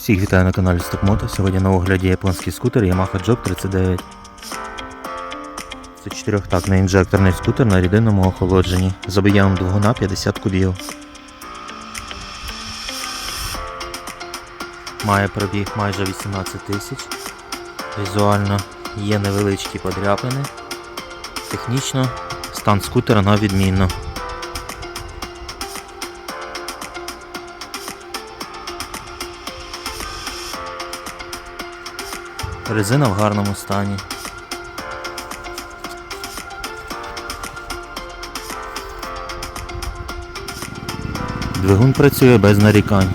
Всіх вітаю на каналі Стокмото. Сьогодні на огляді японський скутер Yamaha Job 39. Це чотирьохтактний інжекторний скутер на рідинному охолодженні з об'ємом двигуна 50 кубів. Має пробіг майже 18 тисяч. Візуально є невеличкі подряпини. Технічно стан скутера на відмінно. Резина в гарному стані. Двигун працює без нарікань.